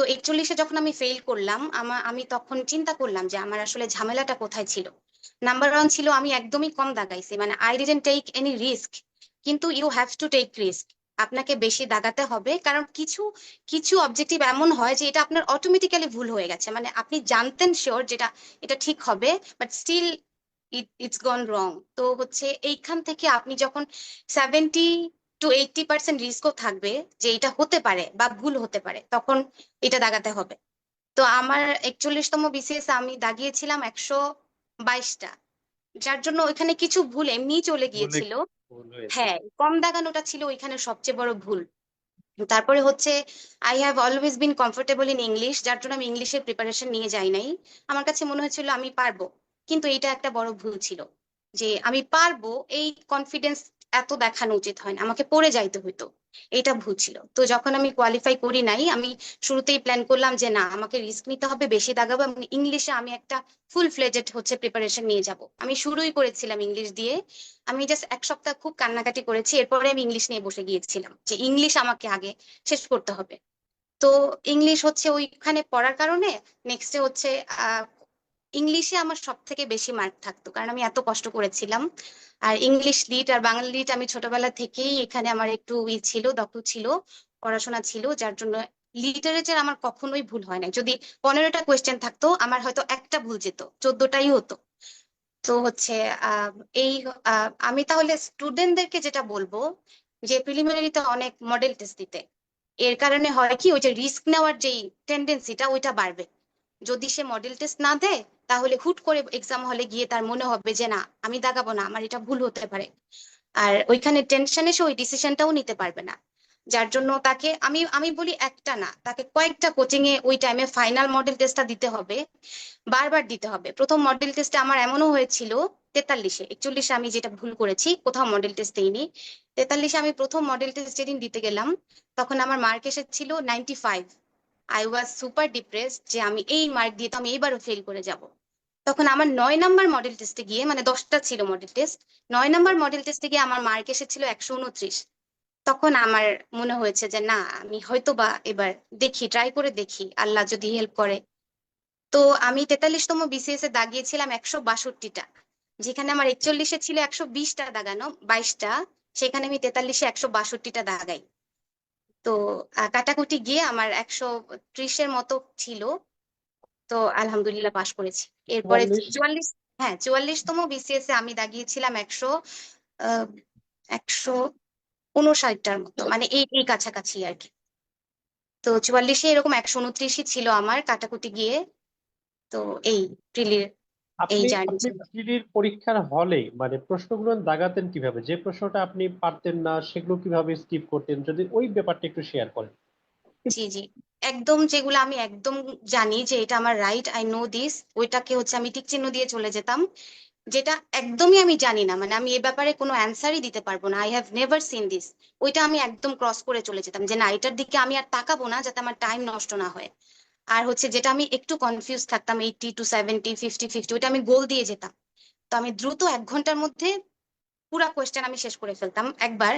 তো একচল্লিশে যখন আমি ফেল করলাম আমার আমি তখন চিন্তা করলাম যে আমার আসলে ঝামেলাটা কোথায় ছিল। নাম্বার ওয়ান ছিল আমি একদমই কম দাগাইছি মানে I didn't take any risk কিন্তু you have to take risk আপনাকে বেশি দাগাতে হবে, কারণ কিছু কিছু অবজেক্টিভ এমন হয় যে এটা আপনার অটোমেটিক্যালি ভুল হয়ে গেছে। মানে আপনি জানতেন শিওর যেটা, এটা ঠিক হবে but still it it's gone wrong তো হচ্ছে এইখান থেকে আপনি যখন সেভেন্টি টু এইটটি পার্সেন্ট রিস্কও থাকবে যে এটা হতে পারে বা ভুল হতে পারে তখন এটা দাগাতে হবে। তো আমার একচল্লিশতম বিসিএস আমি দাগিয়েছিলাম একশো বাইশটা। যার জন্য ওইখানে কিছু ভুল এমনি চলে গিয়েছিল। হ্যাঁ কম দাগানোটা ছিল ওইখানে সবচেয়ে বড় ভুল। তারপরে হচ্ছে I have always been comfortable in English যার জন্য আমি ইংলিশের প্রিপারেশন নিয়ে যাই নাই। আমার কাছে মনে হয়েছিল আমি পারব কিন্তু এটা একটা বড় ভুল ছিল। যে আমি পারব এই কনফিডেন্স এত দেখানো উচিত হয় না। আমাকে পড়ে যাইতে হইতো। এটা ভুল ছিল। তো যখন আমি কোয়ালিফাই করি নাই, আমি শুরুতেই প্ল্যান করলাম যে না, আমাকে রিস্ক নিতে হবে, বেশি দাগাবো এবং ইংলিশে আমি একটা ফুল ফ্লেজেড হচ্ছে প্রিপারেশন নিয়ে যাব। আমি শুরুই করেছিলাম ইংলিশ দিয়ে। আমি জাস্ট এক সপ্তাহ খুব কান্নাকাটি করেছি, এরপরে আমি ইংলিশ নিয়ে বসে গিয়েছিলাম যে ইংলিশ আমাকে আগে শেষ করতে হবে। তো ইংলিশ হচ্ছে ওইখানে পড়ার কারণে নেক্সটে হচ্ছে ইংলিশে আমার সব থেকে বেশি মার্ক থাকতো, কারণ আমি এত কষ্ট করেছিলাম। আর ইংলিশ লিড আর বাংলা লিড আমি ছোটবেলা থেকেই এখানে আমার একটু ই ছিল, দক্ষ ছিল, পড়াশোনা ছিল, যার জন্য লিটারেচার আমার কখনোই ভুল হয় না যদি পনেরোটা কোয়েশ্চেন থাকতো, আমার হয়তো একটা ভুল যেত, চোদ্দটাই হতো। তো হচ্ছে এই আমি তাহলে স্টুডেন্টদেরকে যেটা বলব, যে প্রিলিমিনারিতে অনেক মডেল টেস্ট দিতে। এর কারণে হয় কি, ওই যে রিস্ক নেওয়ার যেই টেন্ডেন্সিটা ওইটা বাড়বে। যদি সে মডেল টেস্ট না দেয় তাহলে হুট করে এক্সাম হলে গিয়ে তার মনে হবে যে না, আমি দাগাবো না, আমার এটা ভুল হতে পারে। আর ওইখানে টেনশনে সে ওই ডিসিশনটাও নিতে পারবে না। যার জন্য তাকে, আমি আমি বলি একটা না, তাকে কয়েকটা কোচিং এ ওই টাইমে ফাইনাল মডেল টেস্টটা দিতে হবে, বারবার দিতে হবে। প্রথম মডেল টেস্টে আমার এমনও হয়েছিল, তেতাল্লিশে, একচল্লিশে আমি যেটা ভুল করেছি, কোথাও মডেল টেস্ট দিইনি। তেতাল্লিশে আমি প্রথম মডেল টেস্ট যেদিন দিতে গেলাম, তখন আমার মার্ক এসেছিল ninety five I was super depress যে আমি এই মার্ক দিয়ে তো আমি এইবারও ফেল করে যাব। তখন আমার নয় নাম্বার মডেল টেস্টে গিয়ে মানে দশটা ছিল মডেল টেস্ট নয় নাম্বার মডেল টেস্টে গিয়ে আমার মার্ক এসেছিল একশো উনত্রিশ। তখন আমার মনে হয়েছে যে, না, আমি হয়তো বা এবার দেখি ট্রাই করে দেখি, আল্লাহ যদি হেল্প করে। তো আমি তেতাল্লিশতম বিসিএস এ দাগিয়েছিলাম একশো বাষট্টিটা। যেখানে আমার একচল্লিশে ছিল একশো বিশটা দাগানো, বাইশটা, সেখানে আমি তেতাল্লিশে একশো বাষট্টিটা দাগাই। তো কাটাকুটি গিয়ে আমার একশো ত্রিশের মতো ছিল। তো আলহামদুলিল্লাহ পাশ করেছি। এরপরে চুয়াল্লিশ? হ্যাঁ চুয়াল্লিশতম বিসিএস এ আমি দাগিয়েছিলাম একশো একশো উনষাটটার মতো মানে এই এই কাছাকাছি আর কি। তো চুয়াল্লিশে এরকম একশো উনত্রিশই ছিল আমার কাটাকুটি গিয়ে। তো এই প্রিলির প্রিলির পরীক্ষার হলে মানে প্রশ্নগুলো দাগাতেন কীভাবে? যে প্রশ্নটা আপনি পারতেন না সেগুলো কীভাবে স্কিপ করতেন? যদি ওই ব্যাপারটা একটু শেয়ার করেন। জি জি। একদম যেগুলো আমি একদম জানি যে এটা আমার রাইট আই নো দিস ওইটাকে হচ্ছে আমি টিক চিহ্ন দিয়ে চলে যেতাম, যেটা একদমই আমি জানি না মানে আমি এ ব্যাপারে কোনো অ্যান্সারই দিতে পারব না I have never seen this ওইটা আমি একদম ক্রস করে চলে যেতাম যে না, এটার দিকে আমি আর তাকাবো না যাতে আমার টাইম নষ্ট না হয়। আর হচ্ছে যেটা আমি একটু কনফিউজ থাকতাম eighty to seventy fifty fifty ওইটা আমি গোল দিয়ে যেতাম। তো আমি দ্রুত এক ঘণ্টার মধ্যে পুরা কোয়েশ্চেন আমি শেষ করে ফেলতাম, একবার।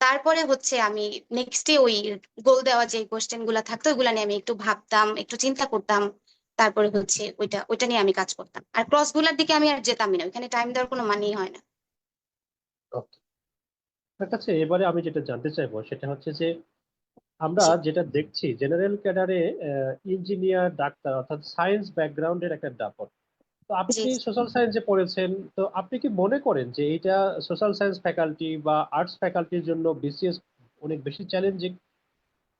তারপরে হচ্ছে আমি নেক্সট ডে ওই গোল দেওয়া যে কোয়েশ্চেনগুলা থাকতো ওইগুলা নিয়ে আমি একটু ভাবতাম একটু চিন্তা করতাম। তারপরে হচ্ছে ওইটা ওইটা নিয়ে আমি কাজ করতাম। আর ক্রসগুলার দিকে আমি আর যেতামই না ওইখানে টাইম দেওয়ার কোনো মানেই হয় না। আপনার কাছে এবারে আমি যেটা জানতে চাইব সেটা হচ্ছে যে আমরা যেটা দেখছি জেনারেল ক্যাডারে ইঞ্জিনিয়ার ডাক্তার অর্থাৎ সায়েন্স ব্যাকগ্রাউন্ডের একটা দাপট তো আপনি জি। সোশ্যাল সায়েন্সে পড়েছেন তো আপনি কি মনে করেন যে এইটা সোশ্যাল সায়েন্স ফ্যাকাল্টি বা আর্টস ফ্যাকাল্টির জন্য বিসিএস অনেক বেশি চ্যালেঞ্জিং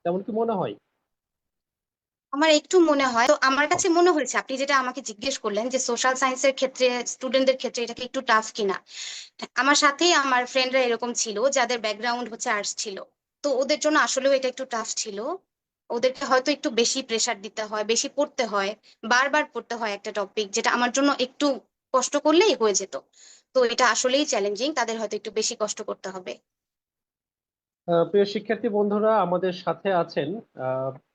তেমন কি মনে হয়? আমার একটু মনে হয় তো আমার কাছে মনে হয়েছে আপনি যেটা আমাকে জিজ্ঞেস করলেন যে সোশ্যাল সায়েন্সের ক্ষেত্রে স্টুডেন্টদের ক্ষেত্রে এটা কি একটু টাফ কিনা? আমার সাথেই আমার ফ্রেন্ডরা এরকম ছিল যাদের ব্যাকগ্রাউন্ড হচ্ছে আর্টস ছিল। তো ওদের জন্য আসলেও এটা একটু টাফ ছিল। ওদেরকে হয়তো একটু বেশি প্রেসার দিতে হয়, বেশি পড়তে হয়, বারবার পড়তে হয় একটা টপিক যেটা আমার জন্য একটু কষ্ট করলেই হয়ে যেত। তো এটা আসলেই চ্যালেঞ্জিং তাদের হয়তো একটু বেশি কষ্ট করতে হবে। প্রিয় শিক্ষার্থী বন্ধুরা, আমাদের সাথে আছেন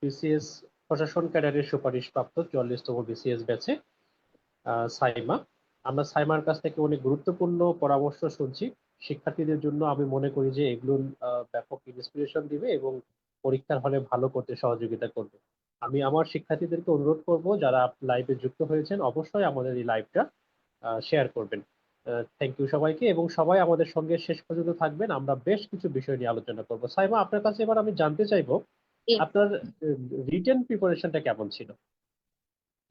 বিসিএস প্রশাসন ক্যাডারের সুপারিশপ্রাপ্ত চুয়াল্লিশতম বিসিএস ব্যাচে সাইমা। আমরা সাইমার কাছ থেকে অনেক গুরুত্বপূর্ণ পরামর্শ শুনছি। শিক্ষার্থীদের জন্য আমি মনে করি যে এগুলো ব্যাপক ইন্সপিরেশন দিবে এবং পরীক্ষার হলে ভালো করতে সহযোগিতা করবে। আমি আমার শিক্ষার্থীদেরকে অনুরোধ করব যারা লাইভে যুক্ত হয়েছেন অবশ্যই আমাদের এই লাইভটা শেয়ার করবেন। থ্যাংক ইউ সবাইকে এবং সবাই আমাদের সঙ্গে শেষ পর্যন্ত থাকবেন। আমরা বেশ কিছু বিষয় নিয়ে আলোচনা করব। সাইমা আপনার কাছে এবার আমি জানতে চাইব আপনার রিটেন প্রিপারেশনটা কেমন ছিল?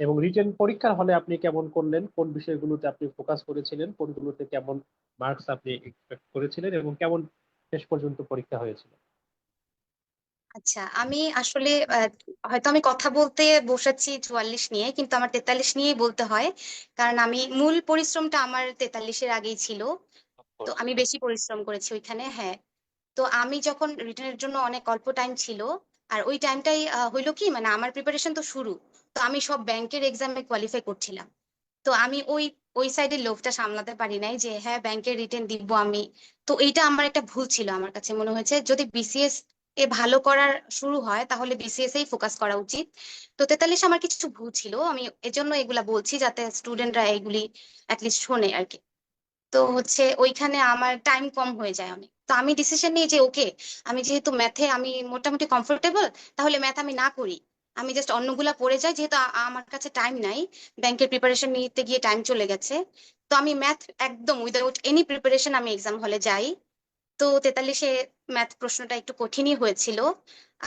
এবং রিটেন পরীক্ষার হলে আপনি কেমন করলেন? কোন বিষয়গুলোতে আপনি ফোকাস করেছিলেন? কোনগুলোতে কেমন মার্কস আপনি এক্সপেক্ট করেছিলেন? এবং কেমন শেষ পর্যন্ত পরীক্ষা হয়েছিল? আচ্ছা আমি আসলে আহ, হয়তো আমি কথা বলতে বসেছি চুয়াল্লিশ নিয়ে কিন্তু আমার তেতাল্লিশ নিয়েই বলতে হয়। কারণ আমি মূল পরিশ্রমটা আমার তেতাল্লিশের আগেই ছিল। তো আমি বেশি পরিশ্রম করেছি ওইখানে হ্যাঁ। তো আমি যখন রিটার্নের জন্য অনেক অল্প টাইম ছিল আর ওই টাইমটাই হইল কি মানে আমার প্রিপারেশন তো শুরু তো আমি সব ব্যাংকের এক্সামে কোয়ালিফাই করছিলাম। তো আমি ওই ওই সাইডের লোভটা সামলাতে পারি নাই যে হ্যাঁ ব্যাংকের রিটেন দিব আমি। তো এইটা আমার একটা ভুল ছিল আমার কাছে মনে হয়েছে। যদি বিসিএস এ ভালো করার শুরু হয়, তাহলে বিসিএস এই ফোকাস করা উচিত। তো তেতাল্লিশ আমার কিছু ভুল ছিল, আমি এজন্য এগুলা বলছি যাতে স্টুডেন্টরা এগুলি অ্যাটলিস্ট শোনে আর কি। তো হচ্ছে ওইখানে আমার টাইম কম হয়ে যায় অনেক। তো আমি ডিসিশন নিই যে ওকে আমি যেহেতু ম্যাথে আমি মোটামুটি কমফোর্টেবল তাহলে ম্যাথ আমি না করি। আমি জাস্ট অন্যগুলা পড়ে যাই, যেহেতু আমার কাছে টাইম নাই ব্যাংকের প্রিপারেশন নিতে গিয়ে টাইম চলে গেছে। তো আমি ম্যাথ একদম উইদাউট এনি প্রিপারেশন আমি এক্সাম হলে যাই। তো তেতাল্লিশে ম্যাথ প্রশ্নটা একটু কঠিনই হয়েছিল।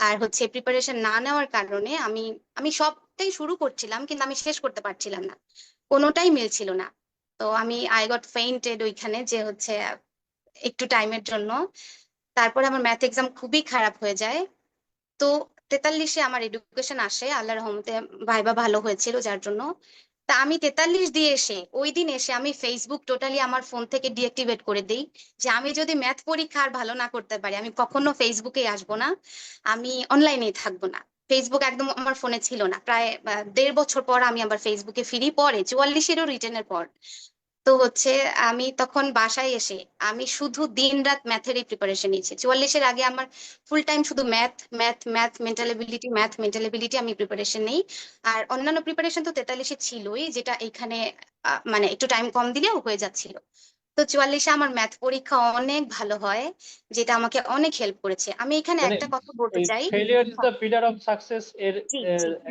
আর হচ্ছে প্রিপারেশন না নেওয়ার কারণে আমি আমি সবটাই শুরু করছিলাম, কিন্তু আমি শেষ করতে পারছিলাম না। কোনোটাই মিলছিল না। তো আমি আই গট ফেইন্টেড ওইখানে যে হচ্ছে একটু টাইমের জন্য। তারপরে আমার ম্যাথ এক্সাম খুবই খারাপ হয়ে যায়। তো তেতাল্লিশে আমার এডুকেশন আসে, আল্লাহর রহমতে ভাইবা ভালো হয়েছিল যার জন্য। তা আমি তেতাল্লিশ দিয়ে এসে, ওই দিন এসে আমি ফেসবুক টোটালি আমার ফোন থেকে ডিঅ্যাক্টিভেট করে দিই যে আমি যদি ম্যাথ পরীক্ষা আর ভালো না করতে পারি, আমি কখনো ফেসবুকে আসব না, আমি অনলাইনেই থাকব না। ফেসবুক একদম আমার ফোনে ছিল না। প্রায় দেড় বছর পর আমি আবার ফেসবুকে ফিরি, পরে চুয়াল্লিশেরও রিটার্নের পর। তো হচ্ছে আমি তখন বাসায় এসে আমি শুধু দিন রাত ম্যাথেরই প্রিপারেশন নিয়েছি। চুয়াল্লিশের আগে আমার ফুল টাইম শুধু math math math mental ability math mental ability আমি প্রিপারেশন নেই। আর অন্যান্য প্রিপারেশন তো তেতাল্লিশে ছিলই যেটা এখানে মানে একটু টাইম কম দিলেও হয়ে যাচ্ছিল। তো চুয়াল্লিশে আমার ম্যাথ পরীক্ষা অনেক ভালো হয় যেটা আমাকে অনেক হেল্প করেছে। আমি এখানে মানে একটা কথা বলতে চাই। Failure is the pillar of success এর।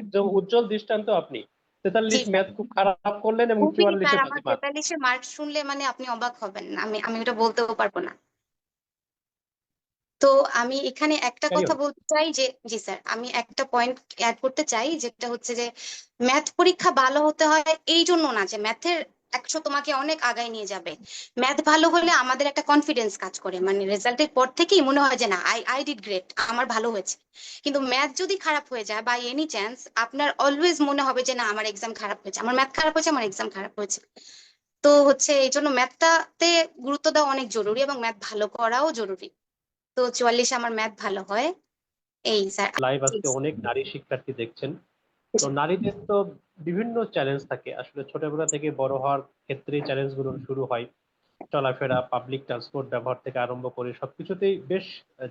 একদম উজ্জ্বল দৃষ্টান্ত আপনি। তেতাল্লিশ ম্যাথ খুব খারাপ করলেন এবং চুয়াল্লিশে তেতাল্লিশের মার্ক। শুনলে মানে আপনি অবাক হবেন। আমি আমি ওটা বলতেও পারব না। তো আমি এখানে একটা কথা বলতে চাই যে জি স্যার আমি একটা পয়েন্ট অ্যাড করতে চাই যেটা হচ্ছে যে ম্যাথ পরীক্ষা ভালো হতে হয় এই জন্য না যে ম্যাথের একশো তোমাকে অনেক আগায় নিয়ে যাবে। ম্যাথ ভালো হলে আমাদের একটা কনফিডেন্স কাজ করে। মানে রেজাল্টের পর থেকেই মনে হয় যে না আই আই ডিড গ্রেট আমার ভালো হয়েছে। কিন্তু ম্যাথ যদি খারাপ হয়ে যায় বাই এনি চান্স আপনার অলওয়েজ মনে হবে যে না আমার এক্সাম খারাপ হয়েছে। আমার ম্যাথ খারাপ হয়েছে আমার এক্সাম খারাপ হয়েছে। তো হচ্ছে এই জন্য ম্যাথটাতে গুরুত্ব দেওয়া অনেক জরুরি এবং ম্যাথ ভালো করাও জরুরি। তো চুয়াল্লিশে আমার ম্যাথ ভালো হয়। এই স্যার লাইভ আজকে অনেক নারী শিক্ষার্থী দেখছেন। তো নারীদের তো বিভিন্ন চ্যালেঞ্জ থাকে। আসলে ছোটবেলা থেকে বড় হওয়ার ক্ষেত্রে চ্যালেঞ্জগুলো শুরু হয়। চলাফেরা পাবলিক ট্রান্সপোর্ট ব্যবহার থেকে আরম্ভ করে সবকিছুতেই বেশ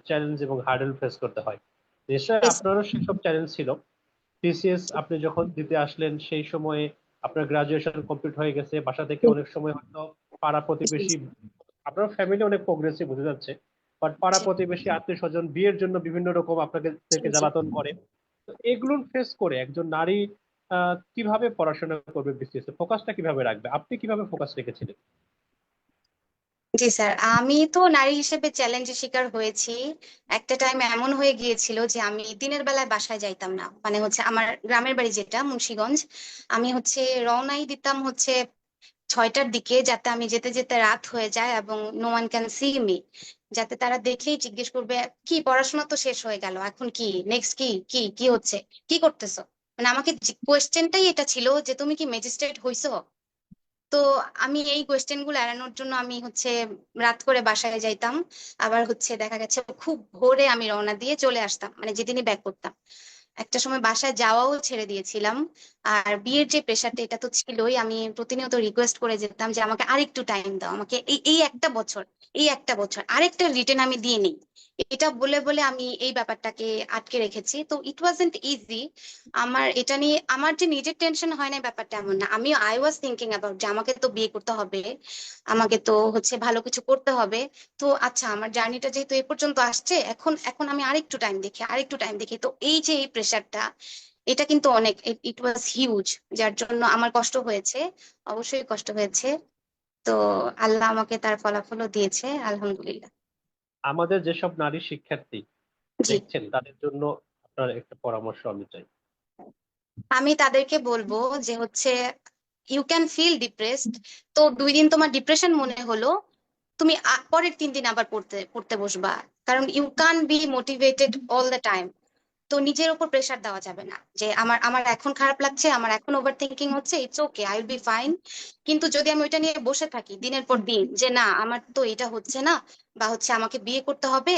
চ্যালেঞ্জ এবং হার্ডেল ফেস করতে হয়। নিশ্চয়ই আপনারও সেসব চ্যালেঞ্জ ছিল। টিসিএস আপনি যখন দিতে আসলেন সেই সময়ে আপনার গ্রাজুয়েশন কমপ্লিট হয়ে গেছে। বাসা থেকে অনেক সময় হয়তো পাড়া প্রতিবেশী আপনার ফ্যামিলি অনেক প্রোগ্রেসিভ বোঝা যাচ্ছে। বাট পাড়া প্রতিবেশী আত্মীয় স্বজন বিয়ের জন্য বিভিন্ন রকম আপনাকে থেকে জ্বালাতন করে। তো এগুলো ফেস করে একজন নারী কীভাবে পড়াশোনা করবে বিসিএস এ? ফোকাসটা কীভাবে রাখবে? আপনি কীভাবে ফোকাস রেখেছিলেন? জি স্যার আমি তো নারী হিসেবে চ্যালেঞ্জের শিকার হয়েছি। একটা টাইম এমন হয়ে গিয়েছিল যে আমি দিনের বেলায় বাসায় যাইতাম না। মানে হচ্ছে আমার গ্রামের বাড়ি যেটা, মুন্সিগঞ্জ, আমি হচ্ছে রওনাই দিতাম হচ্ছে ছয়টার দিকে যাতে আমি যেতে যেতে রাত হয়ে যায় এবং no one can see me যাতে তারা দেখেই জিজ্ঞেস করবে, কি, পড়াশোনা তো শেষ হয়ে গেল, এখন কি? নেক্সট কি? কি কি হচ্ছে? কি করতেছো? মানে আমাকে কোয়েশ্চেনটাই এটা ছিল যে তুমি কি ম্যাজিস্ট্রেট হইছো? তো আমি এই কোয়েশ্চেনগুলো এড়ানোর জন্য আমি হচ্ছে রাত করে বাসায় যাইতাম। আবার হচ্ছে দেখা গেছে খুব ভোরে আমি রওনা দিয়ে চলে আসতাম। মানে যেদিনই ব্যাক করতাম। একটা সময় বাসায় যাওয়াও ছেড়ে দিয়েছিলাম। আর বিয়ের যে প্রেশারটা এটা তো ছিলই। আমি প্রতিনিয়ত রিকোয়েস্ট করে যেতাম যে আমাকে আরেকটু টাইম দাও। আমাকে এই এই একটা বছর, এই একটা বছর, আরেকটা রিটেন আমি দিয়ে নিই। এটা বলে বলে আমি এই ব্যাপারটাকে আটকে রেখেছি। তো ইট ওয়াজেন্ট ইজি আমার, এটা নিয়ে, আমার যে নিজের টেনশন হয় না ব্যাপারটা এমন না। আমি আই ওয়াজ থিঙ্কিং অ্যাবাউট যে আমাকে তো বিয়ে করতে হবে, আমাকে তো হচ্ছে ভালো কিছু করতে হবে। তো আচ্ছা আমার জার্নিটা যেহেতু এ পর্যন্ত আসছে, এখন এখন আমি আরেকটু টাইম দেখি, আরেকটু টাইম দেখি। তো এই যে এই প্রেশারটা এটা কিন্তু অনেক ইট ওয়াজ হিউজ যার জন্য আমার কষ্ট হয়েছে অবশ্যই কষ্ট হয়েছে। তো আল্লাহ আমাকে তার ফলাফলও দিয়েছে আলহামদুলিল্লাহ। আমাদের যেসব নারী শিক্ষার্থী দেখছেন তাদের জন্য আপনার একটা পরামর্শ আমি চাই। আমি তাদেরকে বলব যে হচ্ছে ইউ ক্যান ফিল ডিপ্রেসড তো দুই দিন তোমার ডিপ্রেশন মনে হলো তুমি পরের তিন দিন আবার পড়তে পড়তে বসবা। কারণ you can be motivated all the time তো নিজের উপর প্রেশার দেওয়া যাবে না। যে আমার আমার এখন খারাপ লাগছে আমার এখন ওভার থিঙ্কিং হচ্ছে it's okay I will be fine কিন্তু যদি আমি ওইটা নিয়ে বসে থাকি দিনের পর দিন যে না আমার তো এটা হচ্ছে না বা হচ্ছে আমাকে বিয়ে করতে হবে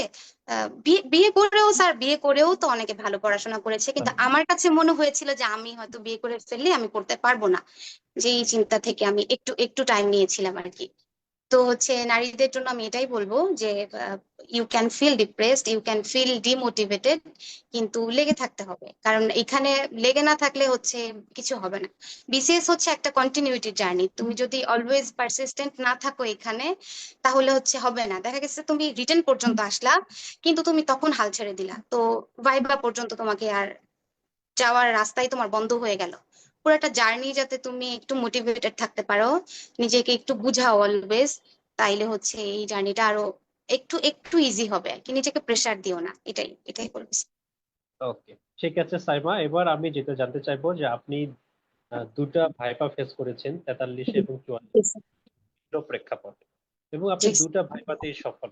বিয়ে বিয়ে করেও স্যার বিয়ে করেও তো অনেকে ভালো পড়াশোনা করেছে কিন্তু আমার কাছে মনে হয়েছিল যে আমি হয়তো বিয়ে করে ফেললে আমি করতে পারব না। যে এই চিন্তা থেকে আমি একটু একটু টাইম নিয়েছিলাম আর কি। তো হচ্ছে নারীদের জন্য আমি এটাই বলব যে you can feel depressed you can feel demotivated কিন্তু লেগে থাকতে হবে। কারণ এখানে লেগে না থাকলে হচ্ছে কিছু হবে না। বিসিএস হচ্ছে একটা কন্টিনিউটি জার্নি তুমি যদি অলওয়েজ পারসিস্টেন্ট না থাকো এখানে তাহলে হচ্ছে হবে না। দেখা গেছে তুমি রিটার্ন পর্যন্ত আসলা কিন্তু তুমি তখন হাল ছেড়ে দিলা। তো ভাইবা পর্যন্ত তোমাকে আর যাওয়ার রাস্তাই তোমার বন্ধ হয়ে গেল। পুরো একটা জার্নি যাতে তুমি একটু মোটিভেটেড থাকতে পারো নিজেকে একটু বুঝাও অলওয়েজ তাইলে হচ্ছে এই জার্নিটা আরও একটু একটু ইজি হবে। আর কি নিজেকে প্রেসার দিও না এটাই এটাই বলব। ওকে ঠিক আছে সাইমা। এবার আমি যেটা জানতে চাইব যে আপনি দুটা ভাইপা ফেস করেছেন তেতাল্লিশে এবং চুয়াল্লিশ প্রেক্ষাপটে। এবং আপনি। দুটা ভাইপাতেই সফল।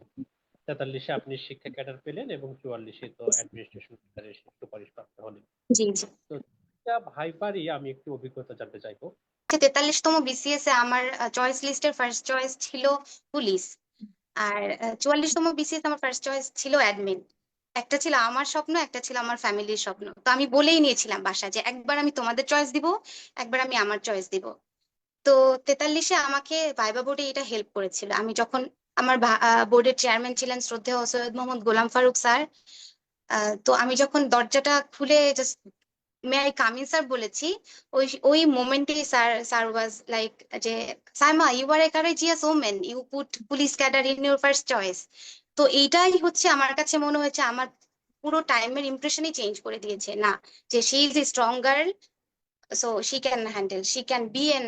তেতাল্লিশে আপনি শিক্ষা ক্যাডার পেলেন এবং চুয়াল্লিশে তো অ্যাডমিনিস্ট্রেশন ক্যাডারের সুপারিশ প্রাপ্ত হলেন। জি দুটা ভাইপারই আমি একটু অভিজ্ঞতা জানতে চাইব। তেতাল্লিশতম বিসিএস এ আমার চয়েস লিস্টের ফার্স্ট চয়েস ছিল পুলিশ আর চুয়াল্লিশতম বিসিএস আমার ফার্স্ট চয়েস ছিল অ্যাডমিন একটা ছিল আমার স্বপ্ন, একটা ছিল আমার ফ্যামিলির স্বপ্ন। তো আমি বলেই নিয়েছিলাম বাসায় যে একবার আমি তোমাদের চয়েস দিব, একবার আমি আমার চয়েস দিব। তো তেতাল্লিশে আমাকে ভাইবা বোর্ডে এটা হেল্প করেছিল। আমি যখন আমার বোর্ডের চেয়ারম্যান ছিলেন শ্রদ্ধেয় সৈয়দ মোহাম্মদ গোলাম ফারুক স্যার তো আমি যখন দরজাটা খুলে just may I come in sir বলেছি। ওই ওই মোমেন্টে স্যার স্যার ওয়াজ লাইক যে, Saima you are a courageous women you put police cadre in your first choice তো এইটাই হচ্ছে আমার কাছে মনে হয়েছে, আমার পুরো টাইমের ইমপ্রেশনই চেঞ্জ করে দিয়েছে। না, যে she is a strong girl so she can handle she can be an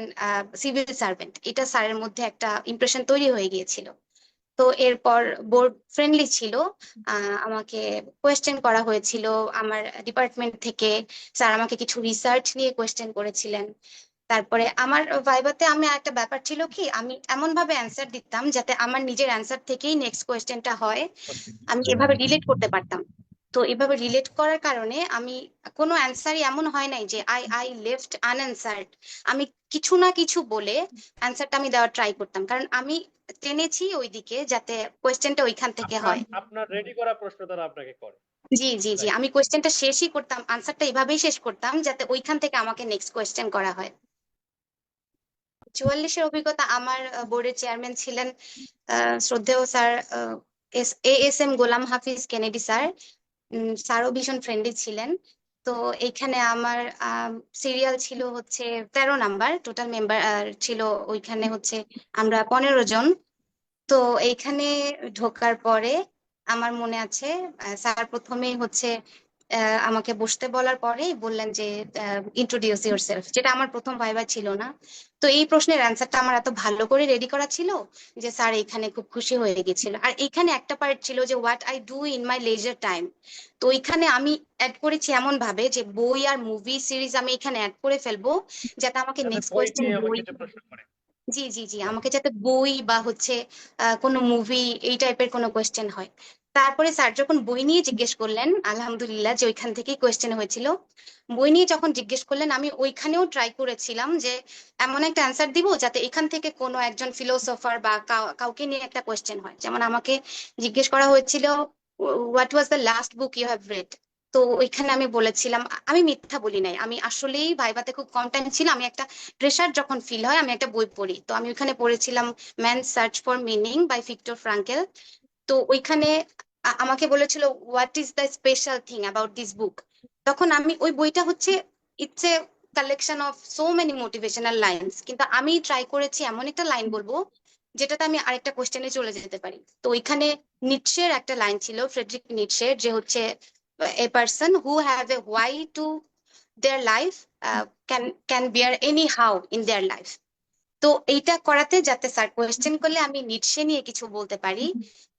civil servant এটা স্যারের মধ্যে একটা ইমপ্রেশন তৈরি হয়ে গিয়েছিল। তো এরপর বোর্ড ফ্রেন্ডলি ছিল। আমাকে কোয়েশ্চেন করা হয়েছিল আমার ডিপার্টমেন্ট থেকে। স্যার আমাকে কিছু রিসার্চ নিয়ে কোয়েশ্চেন করেছিলেন। তারপরে আমার ভাইবাতে আমি একটা ব্যাপার ছিল কি, আমি এমন ভাবে অ্যান্সার দিতাম যাতে আমার নিজের অ্যান্সার থেকেই নেক্সট কোয়েশ্চেনটা হয়। আমি এভাবে রিলেট করতে পারতাম। তো এভাবে রিলেট করার কারণে আমি কোনো অ্যান্সারই এমন হয় নাই যে আই আই লেফট আনঅ্যান্সার্ড আমি কিছু না কিছু বলে অ্যান্সারটা আমি দেওয়ার ট্রাই করতাম। কারণ আমি টেনেছি ওইদিকে যাতে কোয়েশ্চেনটা ওইখান থেকে হয়। আপনার- রেডি করা প্রশ্ন তারা আপনাকে করে। জি জি জি। আমি কোয়েশ্চেনটা শেষই করতাম আনসারটা এভাবেই শেষ করতাম যাতে ওইখান থেকে আমাকে নেক্সট কোয়েশ্চেন করা হয়। চুয়াল্লিশের অভিজ্ঞতা আমার বোর্ডের চেয়ারম্যান ছিলেন শ্রদ্ধেয় sir A S M Golam Hafiz Kennedy sir. স্যারও ভীষণ ফ্রেন্ডলি ছিলেন। তো এইখানে আমার সিরিয়াল ছিল হচ্ছে তেরো নাম্বার টোটাল মেম্বার ছিল ওইখানে হচ্ছে আমরা পনেরো জন। তো এইখানে ঢোকার পরে আমার মনে আছে স্যার প্রথমে হচ্ছে আমাকে বসতে বলার পরেই বললেন যে ইন্ট্রোডিউস ইউর সেলফ যেটা আমার প্রথম ভাইবা ছিল না। তো এই প্রশ্নের অ্যান্সারটা আমার এত ভালো করে রেডি করা ছিল যে স্যার এখানে খুব খুশি হয়ে গেছিল। আর এখানে একটা পার্ট ছিল যে what I do in my leisure time তো ওইখানে আমি অ্যাড করেছি এমন ভাবে যে বই আর মুভি সিরিজ আমি এখানে অ্যাড করে ফেলব যাতে আমাকে নেক্সট কোয়েশ্চেন বই জি জি জি আমাকে যাতে বই বা হচ্ছে কোনো মুভি এই টাইপের কোনো কোয়েশ্চেন হয়। তারপরে স্যার যখন বই নিয়ে জিজ্ঞেস করলেন, আলহামদুলিল্লাহ যে ওইখান থেকেই কোয়েশ্চেন হয়েছিল। বই নিয়ে যখন জিজ্ঞেস করলেন, আমি ওইখানেও ট্রাই করেছিলাম যে এমন একটা অ্যান্সার দিব যাতে এখান থেকে কোনো একজন ফিলোসফার বা কাউকে নিয়ে একটা কোয়েশ্চেন হয়। যেমন আমাকে জিজ্ঞেস করা হয়েছিল what was the last book you have read তো ওইখানে আমি বলেছিলাম, আমি মিথ্যা বলি নাই। আমি আসলেই ভাইবাতে খুব কম টাইম ছিল। আমি একটা প্রেশার যখন ফিল হয়, আমি একটা বই পড়ি। তো আমি ওইখানে পড়েছিলাম man search for meaning by Victor Frankl তো ওইখানে আমাকে বলেছিল what is the special thing about this book তখন আমি, ওই বইটা হচ্ছে it's a collection of so many motivational lines কিন্তু আমি ট্রাই করেছি, এমন একটা লাইন বলব, যেটাতে আমি আরেকটা কোশ্চেনে চলে যেতে পারি। তো ওইখানে নিটসের একটা লাইন ছিল ফ্রেডরিক নিটসের যে হচ্ছে a person who have a why to their life can can bear any how in their life তো এইটা করাতে, যাতে স্যার কোয়েশ্চেন করলে আমি নিটসে নিয়ে কিছু বলতে পারি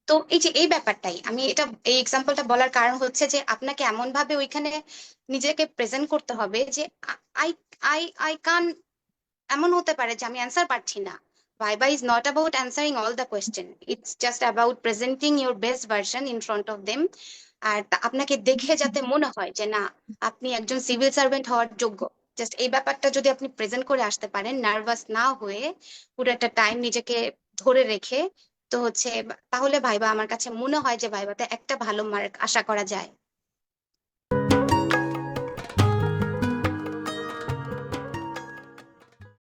তো এই যে এই ব্যাপারটাই, আমি এটা, এই এক্সাম্পলটা বলার কারণ হচ্ছে যে আপনাকে এমন ভাবে ওইখানে নিজেকে প্রেজেন্ট করতে হবে যে আই আই আই কান এমন হতে পারে যে আমি অ্যান্সার পাচ্ছি না। Viva is not about answering all the question it's just about presenting your best version in front of them আর আপনাকে দেখে যাতে মনে হয় যে না, আপনি একজন সিভিল সার্ভেন্ট হওয়ার যোগ্য। জাস্ট এই ব্যাপারটা যদি আপনি প্রেজেন্ট করে আসতে পারেন নার্ভাস না হয়ে পুরো একটা টাইম নিজেকে ধরে রেখে তো হচ্ছে, তাহলে ভাইবা আমার কাছে মনে হয় যে ভাইবাতে একটা ভালো মার্ক আশা করা যায়।